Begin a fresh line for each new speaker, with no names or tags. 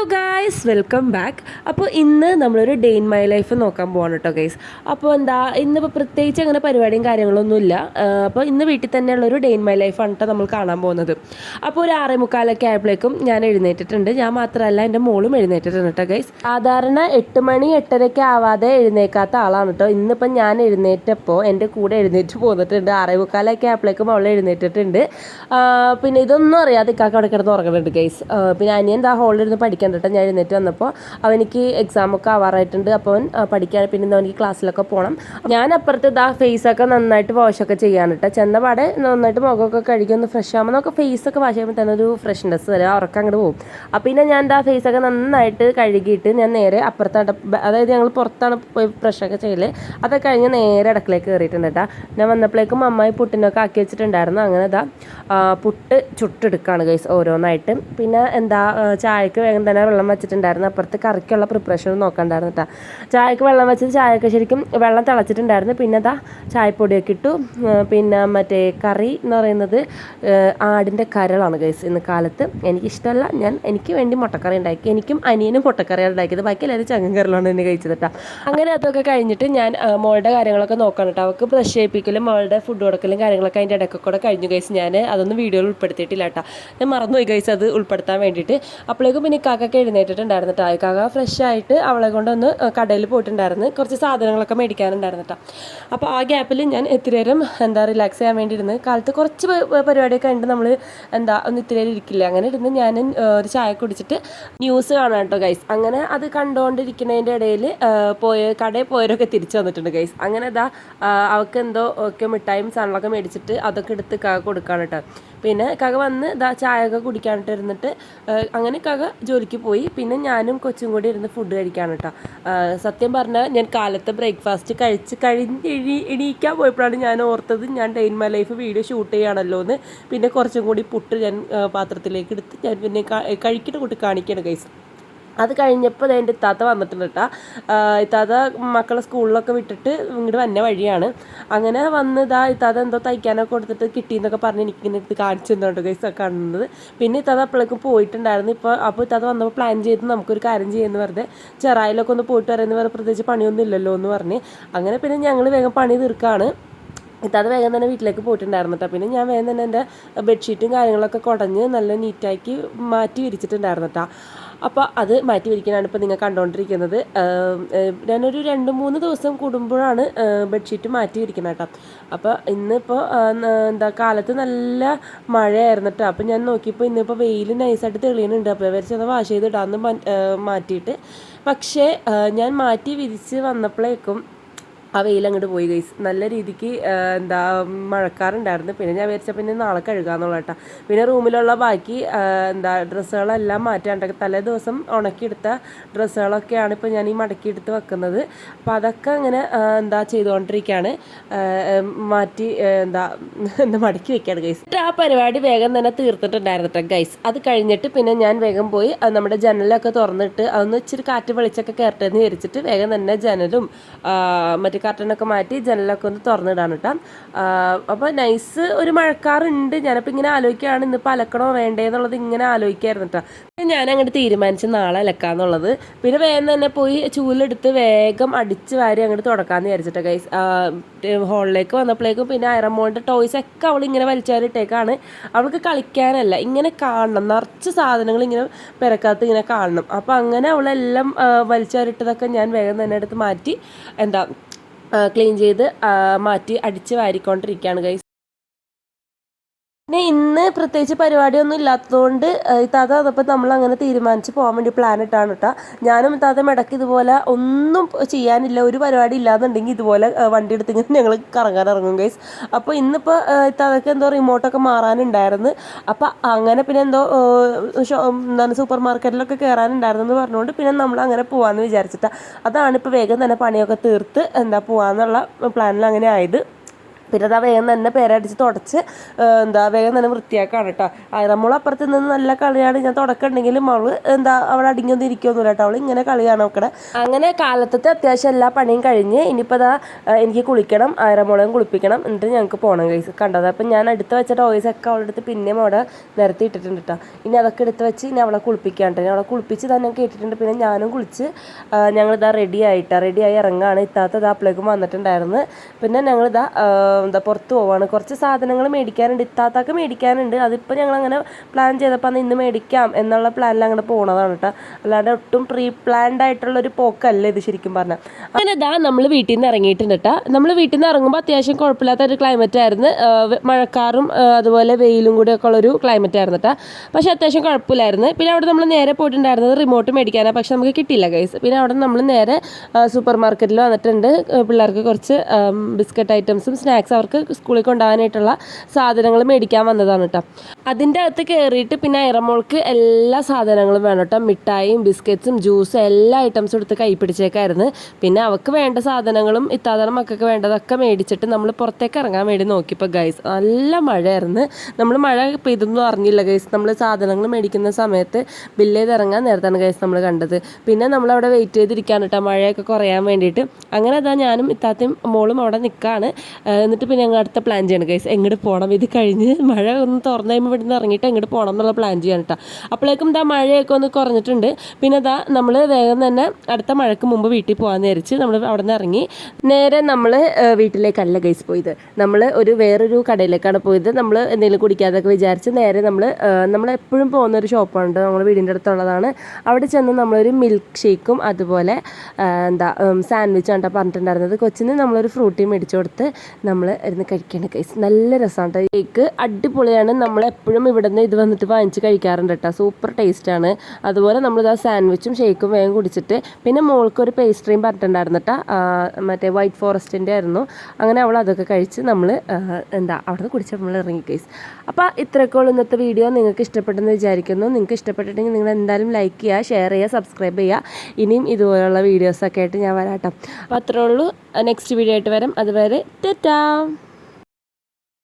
Hello guys welcome back അപ്പോൾ ഇന്ന് നമ്മളൊരു ഡേ ഇൻ മൈ ലൈഫ് നോക്കാൻ പോവാണ് കേട്ടോ ഗൈസ് അപ്പോൾ എന്താ ഇന്നിപ്പോൾ പ്രത്യേകിച്ച് അങ്ങനെ പരിപാടിയും കാര്യങ്ങളൊന്നുമില്ല. അപ്പോൾ ഇന്ന് വീട്ടിൽ തന്നെയുള്ളൊരു ഡേ ഇൻ മൈ ലൈഫാണ് കേട്ടോ നമ്മൾ കാണാൻ പോകുന്നത്. അപ്പോൾ ഒരു ആറേ മുക്കാലൊക്കെ ആയപ്പോഴേക്കും ഞാൻ എഴുന്നേറ്റിട്ടുണ്ട്. ഞാൻ മാത്രമല്ല എന്റെ മോളും എഴുന്നേറ്റിട്ടുണ്ട് കേട്ടോ ഗൈസ് സാധാരണ എട്ട് മണി എട്ടരയ്ക്ക് ആവാതെ എഴുന്നേക്കാത്ത ആളാണ് കേട്ടോ ഇന്നിപ്പം ഞാൻ എഴുന്നേറ്റപ്പോൾ എന്റെ കൂടെ എഴുന്നേറ്റ് പോന്നിട്ടുണ്ട്. ആറേ മുക്കാലൊക്കെ ആയപ്പോഴേക്കും അവൾ എഴുന്നേറ്റിട്ടുണ്ട്. പിന്നെ ഇതൊന്നും അറിയാതെ ഇക്കാക്ക അവിടെ കിടന്ന് ഉറങ്ങുന്നുണ്ട് ഗൈസ് പിന്നെ അനിയൻ ഹോളിൽ ഇരുന്ന് കേട്ടോ ഞാൻ എഴുന്നേറ്റ് വന്നപ്പോൾ അവനിക്ക് എക്സാമൊക്കെ ആവാറായിട്ടുണ്ട്. അപ്പോൾ അവൻ പഠിക്കാൻ പിന്നെ അവനിക്ക് ക്ലാസ്സിലൊക്കെ പോകണം ഞാൻ അപ്പുറത്ത് ഇതാ ഫേസൊക്കെ നന്നായിട്ട് വാഷൊക്കെ ചെയ്യാൻ കേട്ടോ ചെന്ന പാടെ നന്നായിട്ട് മുഖമൊക്കെ കഴുകി ഒന്ന് ഫ്രഷ് ആകുമ്പോൾ നമുക്ക് ഫേസൊക്കെ വാഷ് ചെയ്യുമ്പോൾ തന്നെ ഒരു ഫ്രഷ്നെസ് വരും. ഉറക്കം അങ്ങോട്ട് പോകും. അപ്പോൾ പിന്നെ ഞാൻ എന്താ ഫേസൊക്കെ നന്നായിട്ട് കഴുകിയിട്ട് ഞാൻ നേരെ അപ്പുറത്താണ് അതായത് ഞങ്ങൾ പുറത്താണ് പോയി ബ്രഷൊക്കെ ചെയ്യൽ. അതൊക്കെ കഴിഞ്ഞ് നേരെ അടുക്കളയിൽ കയറിയിട്ടുണ്ട് കേട്ടോ. ഞാൻ വന്നപ്പോഴേക്കും അമ്മായി പുട്ടിനൊക്കെ ആക്കി വെച്ചിട്ടുണ്ടായിരുന്നു. അങ്ങനെ ഇതാ പുട്ട് ചുട്ടെടുക്കുകയാണ് ഗൈസ് ഓരോന്നായിട്ട്. പിന്നെ എന്താ ചായക്ക് വേഗം തന്നെ വെള്ളം വെച്ചിട്ടുണ്ടായിരുന്നു. അപ്പുറത്ത് കറിക്കുള്ള പ്രിപ്പറേഷൻ നോക്കണ്ടായിരുന്നു കേട്ടോ ചായക്ക് വെള്ളം വെച്ചത് ചായക്ക് ശരിക്കും വെള്ളം തിളച്ചിട്ടുണ്ടായിരുന്നു. പിന്നെ അതാ ചായപ്പൊടിയൊക്കെ ഇട്ടു. പിന്നെ മറ്റേ കറി എന്ന് പറയുന്നത് ആടിന്റെ കരളാണ് ഗൈസ് ഇന്ന് കാലത്ത്. എനിക്കിഷ്ടമല്ല ഞാൻ എനിക്ക് വേണ്ടി മുട്ടക്കറി ഉണ്ടാക്കി. എനിക്കും അനിയനും മുട്ടക്കറിയാണ് ഉണ്ടാക്കിയത്. ബാക്കി എല്ലാവരും ചങ്ങൻ കരളാണ് എന്നെ കഴിച്ചത് കേട്ടോ അങ്ങനെ അതൊക്കെ കഴിഞ്ഞിട്ട് ഞാൻ മോളുടെ കാര്യങ്ങളൊക്കെ നോക്കണം കേട്ടോ അവൾക്ക് ബ്രഷ് ചെയ്യിപ്പിക്കലും മോളുടെ ഫുഡ് കൊടുക്കലും കാര്യങ്ങളൊക്കെ അതിന്റെ ഇടയ്ക്ക് കൂടെ കഴിഞ്ഞു ഗൈസ് ഞാൻ അതൊന്നും വീഡിയോയിൽ ഉൾപ്പെടുത്തിയിട്ടില്ല കേട്ടോ ഞാൻ മറന്നുപോയി ഗൈസ് അത് ഉൾപ്പെടുത്താൻ വേണ്ടിയിട്ട്. അപ്പോഴേക്കും പിന്നെ കാക്കൊക്കെ എഴുന്നേറ്റിട്ടുണ്ടായിരുന്നു കേട്ടോ കാക്ക ഫ്രഷ് ആയിട്ട് അവളെ കൊണ്ടൊന്ന് കടയിൽ പോയിട്ടുണ്ടായിരുന്നു. കുറച്ച് സാധനങ്ങളൊക്കെ മേടിക്കാനുണ്ടായിരുന്നു കേട്ടോ അപ്പോൾ ആ ഗ്യാപ്പിൽ ഞാൻ ഇത്തിരി നേരം എന്താ റിലാക്സ് ചെയ്യാൻ വേണ്ടി ഇരുന്ന് കാലത്ത് കുറച്ച് പരിപാടിയൊക്കെ ഉണ്ട് നമ്മൾ എന്താ ഒന്ന് ഇത്തിരി നേരം ഇരിക്കില്ല? അങ്ങനെ ഇരുന്ന് ഞാൻ ഒരു ചായ കുടിച്ചിട്ട് ന്യൂസ് കാണാം കേട്ടോ ഗൈസ് അങ്ങനെ അത് കണ്ടുകൊണ്ടിരിക്കുന്നതിന്റെ ഇടയിൽ പോയ കടയിൽ പോയവരൊക്കെ തിരിച്ചു വന്നിട്ടുണ്ട് ഗൈസ് അങ്ങനെ ഇതാ അവൾക്ക് എന്തോ ഒക്കെ മിഠായും സാധനങ്ങളൊക്കെ മേടിച്ചിട്ട് അതൊക്കെ എടുത്ത് കാക്ക കൊടുക്കാണ് കേട്ടോ പിന്നെ കക വന്ന് ഇതാ ചായയൊക്കെ കുടിക്കാനിട്ട് ഇരുന്നിട്ട് അങ്ങനെ കക ജോലിക്ക് പോയി. പിന്നെ ഞാനും കൊച്ചും കൂടി ഇരുന്ന് ഫുഡ് കഴിക്കാണ് കേട്ടോ സത്യം പറഞ്ഞാൽ ഞാൻ കാലത്തെ ബ്രേക്ക്ഫാസ്റ്റ് കഴിച്ച് കഴിഞ്ഞ് എഴി എണീക്കാൻ പോയപ്പോഴാണ് ഞാൻ ഓർത്തത് ഞാൻ day in my life video shoot ചെയ്യുകയാണല്ലോ എന്ന് പിന്നെ കുറച്ചും കൂടി പുട്ട് ഞാൻ പാത്രത്തിലേക്ക് എടുത്ത് ഞാൻ പിന്നെ കഴിക്കുന്ന കൂട്ടി കാണിക്കുകയാണ് കൈസ് അത് കഴിഞ്ഞപ്പോൾ എന്റെ ഇത്താത്ത വന്നിട്ടുണ്ട് കേട്ടോ ഇത്താത്ത മക്കളെ സ്കൂളിലൊക്കെ വിട്ടിട്ട് ഇങ്ങോട്ട് വന്ന വഴിയാണ്. അങ്ങനെ വന്ന് ഇതാ ഇത്താത്ത എന്തോ തയ്ക്കാനൊക്കെ കൊടുത്തിട്ട് കിട്ടിയെന്നൊക്കെ പറഞ്ഞ് എനിക്കിങ്ങനെ എടുത്ത് കാണിച്ചു തന്നോണ്ട് ഗൈസ് കാണുന്നത്. പിന്നെ ഇത്താത്ത അപ്പോഴേക്കും പോയിട്ടുണ്ടായിരുന്നു. ഇപ്പോൾ അപ്പോൾ ഇത്താത്ത വന്നപ്പോൾ പ്ലാൻ ചെയ്ത് നമുക്കൊരു കാര്യം ചെയ്യുമെന്ന് വെറുതെ ചെറായിലൊക്കെ ഒന്ന് പോയിട്ട് വരാമെന്ന് വേറെ പ്രത്യേകിച്ച് പണിയൊന്നും ഇല്ലല്ലോ എന്ന് പറഞ്ഞ്. അങ്ങനെ പിന്നെ ഞങ്ങൾ വേഗം പണി തീർക്കാണ്. ഇത്താത്ത വേഗം തന്നെ വീട്ടിലേക്ക് പോയിട്ടുണ്ടായിരുന്നു കേട്ടോ പിന്നെ ഞാൻ വേഗം തന്നെ എന്റെ ബെഡ്ഷീറ്റും കാര്യങ്ങളൊക്കെ കുടഞ്ഞ് നല്ല നീറ്റാക്കി മാറ്റി വിരിച്ചിട്ടുണ്ടായിരുന്നു കേട്ടോ അപ്പോൾ അത് മാറ്റി വിരിക്കാനാണ് ഇപ്പോൾ നിങ്ങൾ കണ്ടുകൊണ്ടിരിക്കുന്നത് ഞാനൊരു രണ്ട് മൂന്ന് ദിവസം കൂടുമ്പോഴാണ് ബെഡ്ഷീറ്റ് മാറ്റി വിരിക്കുന്നത് കേട്ടോ അപ്പോൾ ഇന്നിപ്പോൾ എന്താ കാലത്ത് നല്ല മഴയായിരുന്നു കേട്ടോ അപ്പോൾ ഞാൻ നോക്കിയപ്പോൾ ഇന്നിപ്പോൾ വെയിൽ നൈസായിട്ട് തെളിയുന്നുണ്ട്. അപ്പോൾ വിചാരിച്ചത് വാഷ് ചെയ്തിടാമെന്ന് മാറ്റിയിട്ട്. പക്ഷേ ഞാൻ മാറ്റി വിരിച്ച് വന്നപ്പോഴേക്കും ആ വെയിൽ അങ്ങോട്ട് പോയി ഗൈസ് നല്ല രീതിക്ക് എന്താ മഴക്കാറുണ്ടായിരുന്നു. പിന്നെ ഞാൻ വിചാരിച്ച പിന്നെ നാളെ കഴുകാന്നുള്ള കേട്ടോ പിന്നെ റൂമിലുള്ള ബാക്കി എന്താ ഡ്രസ്സുകളെല്ലാം മാറ്റാണ്ടൊക്കെ തലേ ദിവസം ഉണക്കിയെടുത്ത ഡ്രസ്സുകളൊക്കെയാണ് ഇപ്പോൾ ഞാൻ ഈ മടക്കിയെടുത്ത് വെക്കുന്നത്. അപ്പോൾ അതൊക്കെ അങ്ങനെ എന്താ ചെയ്തുകൊണ്ടിരിക്കുകയാണ് മാറ്റി എന്താ എന്താ മടക്കി വെക്കുകയാണ് ഗൈസ് ആ പരിപാടി വേഗം തന്നെ തീർത്തിട്ടുണ്ടായിരുന്നു കേട്ടോ ഗൈസ് അത് കഴിഞ്ഞിട്ട് പിന്നെ ഞാൻ വേഗം പോയി നമ്മുടെ ജനലൊക്കെ തുറന്നിട്ട് അതൊന്ന് ഇച്ചിരി കാറ്റ് വെളിച്ചൊക്കെ കയറട്ടെ എന്ന് വിചാരിച്ചിട്ട് വേഗം തന്നെ ജനലും മറ്റേ കർട്ടനൊക്കെ മാറ്റി ജനലൊക്കെ ഒന്ന് തുറന്നിടാണ് കേട്ടോ. അപ്പോൾ നൈസ് ഒരു മഴക്കാറുണ്ട്. ഞാനപ്പോൾ ഇങ്ങനെ ആലോചിക്കുകയാണ് ഇന്നിപ്പോൾ അലക്കണോ വേണ്ടേ എന്നുള്ളത് ഇങ്ങനെ ആലോചിക്കായിരുന്നു കേട്ടോ. ഞാൻ അങ്ങോട്ട് തീരുമാനിച്ച് നാളെ അലക്കാന്നുള്ളത്. പിന്നെ വേഗം തന്നെ പോയി ചൂലെടുത്ത് വേഗം അടിച്ച് വാരി അങ്ങോട്ട് തുടക്കാന്ന് വിചാരിച്ചിട്ട് ഗൈസ് ഹോളിലേക്ക് വന്നപ്പോഴേക്കും പിന്നെ അയറമോളുടെ ടോയ്സ് ഒക്കെ അവൾ ഇങ്ങനെ വലിച്ചാരിട്ടേക്കാണ് അവൾക്ക് കളിക്കാനല്ല ഇങ്ങനെ കാണണം. നിറച്ച് സാധനങ്ങൾ ഇങ്ങനെ പെരക്കകത്ത് ഇങ്ങനെ കാണണം. അപ്പോൾ അങ്ങനെ അവളെല്ലാം വലിച്ചാരിട്ടതൊക്കെ ഞാൻ വേഗം തന്നെ എടുത്ത് മാറ്റി എന്താ ക്ലീൻ ചെയ്ത് മാറ്റി അടിച്ച് വാരിക്കൊണ്ടിരിക്കുകയാണ് ഗൈസ് പിന്നെ ഇന്ന് പ്രത്യേകിച്ച് പരിപാടിയൊന്നും ഇല്ലാത്തതുകൊണ്ട് താത്ത അതപ്പോൾ നമ്മൾ അങ്ങനെ തീരുമാനിച്ച് പോകാൻ വേണ്ടി പ്ലാൻ ഇട്ടാണ് കേട്ടോ ഞാനും ഇത്താത്ത ഇടയ്ക്ക് ഇതുപോലെ ഒന്നും ചെയ്യാനില്ല ഒരു പരിപാടി ഇല്ലാന്നുണ്ടെങ്കിൽ ഇതുപോലെ വണ്ടി എടുത്തിങ്ങനെ ഞങ്ങൾ കറങ്ങാൻ ഇറങ്ങും ഗൈസ് അപ്പോൾ ഇന്നിപ്പോൾ ഇത്താത്തക്ക് എന്തോ റിമോട്ടൊക്കെ മാറാനുണ്ടായിരുന്നു. അപ്പോൾ അങ്ങനെ പിന്നെ എന്തോ എന്താണ് സൂപ്പർ മാർക്കറ്റിലൊക്കെ കയറാനുണ്ടായിരുന്നു എന്ന് പറഞ്ഞുകൊണ്ട് പിന്നെ നമ്മൾ അങ്ങനെ പോകാമെന്ന് വിചാരിച്ചിട്ടാണ് അതാണ് ഇപ്പോൾ വേഗം തന്നെ പണിയൊക്കെ തീർത്ത് എന്താ പോകാമെന്നുള്ള പ്ലാനിൽ അങ്ങനെ ആയത്. പിന്നെ അതാ വേഗം തന്നെ പേരടിച്ച് തുടച്ച് എന്താ വേഗം തന്നെ വൃത്തിയാക്കാണ് കേട്ടോ. നമ്മൾ അപ്പുറത്ത് നിന്ന് നല്ല കളിയാണ്. ഞാൻ തുടക്കമുണ്ടെങ്കിലും അവൾ എന്താ അവിടെ അടിങ്ങൊന്നും ഇരിക്കൊന്നുമില്ല കേട്ടോ. അവൾ ഇങ്ങനെ കളിയാണ് നോക്കണേ അങ്ങനെ കാലത്തത്തെ അത്യാവശ്യം എല്ലാ പണിയും കഴിഞ്ഞ് ഇനിയിപ്പോൾ അതാ എനിക്ക് കുളിക്കണം ആയിരമോളെയും കുളിപ്പിക്കണം എന്നിട്ട് ഞങ്ങൾക്ക് പോകണം കൈസ് കണ്ടത് അപ്പം ഞാൻ എടുത്ത് വെച്ച ടോയ്സൊക്കെ അവളുടെ അടുത്ത് പിന്നെയും അവിടെ നിരത്തി ഇട്ടിട്ടുണ്ട് കേട്ടോ. ഇനി അതൊക്കെ എടുത്ത് വെച്ച് ഇനി അവളെ കുളിപ്പിക്കാണ്ട് അവളെ കുളിപ്പിച്ച് തന്നെ കേട്ടിട്ടുണ്ട്. പിന്നെ ഞാനും കുളിച്ച് ഞങ്ങളിതാ റെഡി ആയിട്ടാണ് റെഡി ആയി ഇറങ്ങാണ്. ഇത്താത്ത ഇതാ അപ്പോഴേക്കും വന്നിട്ടുണ്ടായിരുന്നു. പിന്നെ ഞങ്ങളിതാ എന്താ പുറത്ത് പോവാണ്. കുറച്ച് സാധനങ്ങൾ മേടിക്കാനുണ്ട്. ഇത്താത്താക്ക് മേടിക്കാനുണ്ട്. അതിപ്പോൾ ഞങ്ങൾ അങ്ങനെ പ്ലാൻ ചെയ്തപ്പോൾ അന്ന് ഇന്ന് മേടിക്കാം എന്നുള്ള പ്ലാനിൽ അങ്ങനെ പോണതാണ് കേട്ടോ അല്ലാണ്ട് ഒട്ടും പ്രീ പ്ലാൻഡ് ആയിട്ടുള്ള ഒരു പോക്കല്ല ഇത് ശരിക്കും പറഞ്ഞാൽ അങ്ങനെ ഇതാ നമ്മൾ വീട്ടിൽ നിന്ന് ഇറങ്ങിയിട്ടുണ്ട് കേട്ടോ നമ്മൾ വീട്ടിൽ നിന്ന് ഇറങ്ങുമ്പോൾ അത്യാവശ്യം കുഴപ്പമില്ലാത്ത ഒരു ക്ലൈമറ്റ് ആയിരുന്നു മഴക്കാറും അതുപോലെ വെയിലും കൂടി ഒക്കെ ഉള്ളൊരു ക്ലൈമറ്റ് ആയിരുന്നു കേട്ടോ പക്ഷേ അത്യാവശ്യം കുഴപ്പമില്ലായിരുന്നു പിന്നെ അവിടെ നമ്മൾ നേരെ പോയിട്ടുണ്ടായിരുന്നത് റിമോട്ട് മേടിക്കാനാണ് പക്ഷെ നമുക്ക് കിട്ടിയില്ല ഗൈസ് പിന്നെ അവിടെ നമ്മൾ നേരെ സൂപ്പർ മാർക്കറ്റിൽ വന്നിട്ടുണ്ട്. പിള്ളേർക്ക് കുറച്ച് ബിസ്ക്കറ്റ് ഐറ്റംസും സ്നാക്സ് അവർക്ക് സ്കൂളിൽ കൊണ്ടുപോകാനായിട്ടുള്ള സാധനങ്ങൾ മേടിക്കാൻ വന്നതാണ് കേട്ടോ. അതിന്റെ അകത്ത് കയറിയിട്ട് പിന്നെ ഇറമോൾക്ക് എല്ലാ സാധനങ്ങളും വേണം കേട്ടോ. മിഠായിയും ബിസ്ക്കറ്റ്സും ജ്യൂസും എല്ലാ ഐറ്റംസും എടുത്ത് കൈ പിടിച്ചേക്കായിരുന്നു പിന്നെ അവൾക്ക് വേണ്ട സാധനങ്ങളും ഇത്താതറ മക്കൾക്ക് വേണ്ടതൊക്കെ മേടിച്ചിട്ട് നമ്മൾ പുറത്തേക്ക് ഇറങ്ങാൻ വേണ്ടി നോക്കിയപ്പോൾ ഗൈസ് നല്ല മഴയായിരുന്നു. നമ്മൾ മഴ പെയ്തൊന്നും അറിഞ്ഞില്ല ഗൈസ് നമ്മൾ സാധനങ്ങൾ മേടിക്കുന്ന സമയത്ത് ബില്ല് ചെയ്ത് ഇറങ്ങാൻ നേരത്താണ് ഗൈസ് നമ്മൾ കണ്ടത്. പിന്നെ നമ്മളവിടെ വെയിറ്റ് ചെയ്തിരിക്കാൻ കേട്ടോ മഴയൊക്കെ കുറയാൻ വേണ്ടിയിട്ട്. അങ്ങനെ അതാ ഞാനും ഇത്താത്തയും മോളും അവിടെ നിൽക്കുകയാണ് പിന്നെ ഞങ്ങൾ അടുത്ത പ്ലാൻ ചെയ്യണം ഗൈസ് എങ്ങോട്ട് പോകണം ഇത് കഴിഞ്ഞ് മഴ ഒന്ന് തുറന്നു കഴിയുമ്പോൾ ഇവിടുന്ന് ഇറങ്ങിയിട്ട് എങ്ങോട്ട് പോകണം എന്നുള്ള പ്ലാൻ ചെയ്യണം കേട്ടോ അപ്പോഴേക്കും ഇതാ മഴയൊക്കെ ഒന്ന് കുറഞ്ഞിട്ടുണ്ട്. പിന്നെ ഇതാ നമ്മൾ വേഗം തന്നെ അടുത്ത മഴയ്ക്ക് മുമ്പ് വീട്ടിൽ പോകാമെന്ന് വിചാരിച്ച് നമ്മൾ അവിടെ നിന്ന് ഇറങ്ങി. നേരെ നമ്മൾ വീട്ടിലേക്കല്ല ഗൈസ് പോയത്. നമ്മൾ ഒരു വേറൊരു കടയിലേക്കാണ് പോയത്. നമ്മൾ എന്തെങ്കിലും കുടിക്കാതൊക്കെ വിചാരിച്ച് നേരെ നമ്മൾ നമ്മൾ എപ്പോഴും പോകുന്ന ഒരു ഷോപ്പുണ്ട് നമ്മുടെ വീടിന്റെ അടുത്തുള്ളതാണ്. അവിടെ ചെന്ന് നമ്മളൊരു മിൽക്ക് ഷേക്കും അതുപോലെ എന്താ സാൻഡ്വിച്ച് ആണ് പറഞ്ഞിട്ടുണ്ടായിരുന്നത്. കൊച്ചിന് നമ്മളൊരു ഫ്രൂട്ടി മേടിച്ചു കൊടുത്ത് നമ്മൾ ഇരുന്ന് കഴിക്കേണ്ട കേസ് നല്ല രസമാണ് കേട്ടോ കേക്ക് അടിപൊളിയാണ്. നമ്മൾ എപ്പോഴും ഇവിടെ നിന്ന് ഇത് വന്നിട്ട് വാങ്ങിച്ച് കഴിക്കാറുണ്ട് കേട്ടോ സൂപ്പർ ടേസ്റ്റാണ് അതുപോലെ നമ്മൾ ആ സാൻഡ്വിച്ചും ഷേക്കും വേഗം കുടിച്ചിട്ട് പിന്നെ മോൾക്ക് ഒരു പേസ്ട്രിയും പറഞ്ഞിട്ടുണ്ടായിരുന്നു കേട്ടോ മറ്റേ വൈറ്റ് ഫോറസ്റ്റിന്റെ ആയിരുന്നു. അങ്ങനെ അവൾ അതൊക്കെ കഴിച്ച് നമ്മൾ എന്താ അവിടെ നിന്ന് കുടിച്ച് നമ്മൾ ഇറങ്ങി കേസ് അപ്പോൾ ഇത്രയൊക്കെ ഉള്ളൂ ഇന്നത്തെ വീഡിയോ നിങ്ങൾക്ക് ഇഷ്ടപ്പെട്ടെന്ന് വിചാരിക്കുന്നു. നിങ്ങൾക്ക് ഇഷ്ടപ്പെട്ടിട്ടുണ്ടെങ്കിൽ നിങ്ങൾ എന്തായാലും ലൈക്ക് ചെയ്യുക ഷെയർ ചെയ്യുക സബ്സ്ക്രൈബ് ചെയ്യുക. ഇനിയും ഇതുപോലുള്ള വീഡിയോസൊക്കെ ആയിട്ട് ഞാൻ വരാം കേട്ടോ അപ്പോൾ അത്രേ ഉള്ളൂ. നെക്സ്റ്റ് വീഡിയോ ആയിട്ട് വരാം. അതുവരെ 안녕.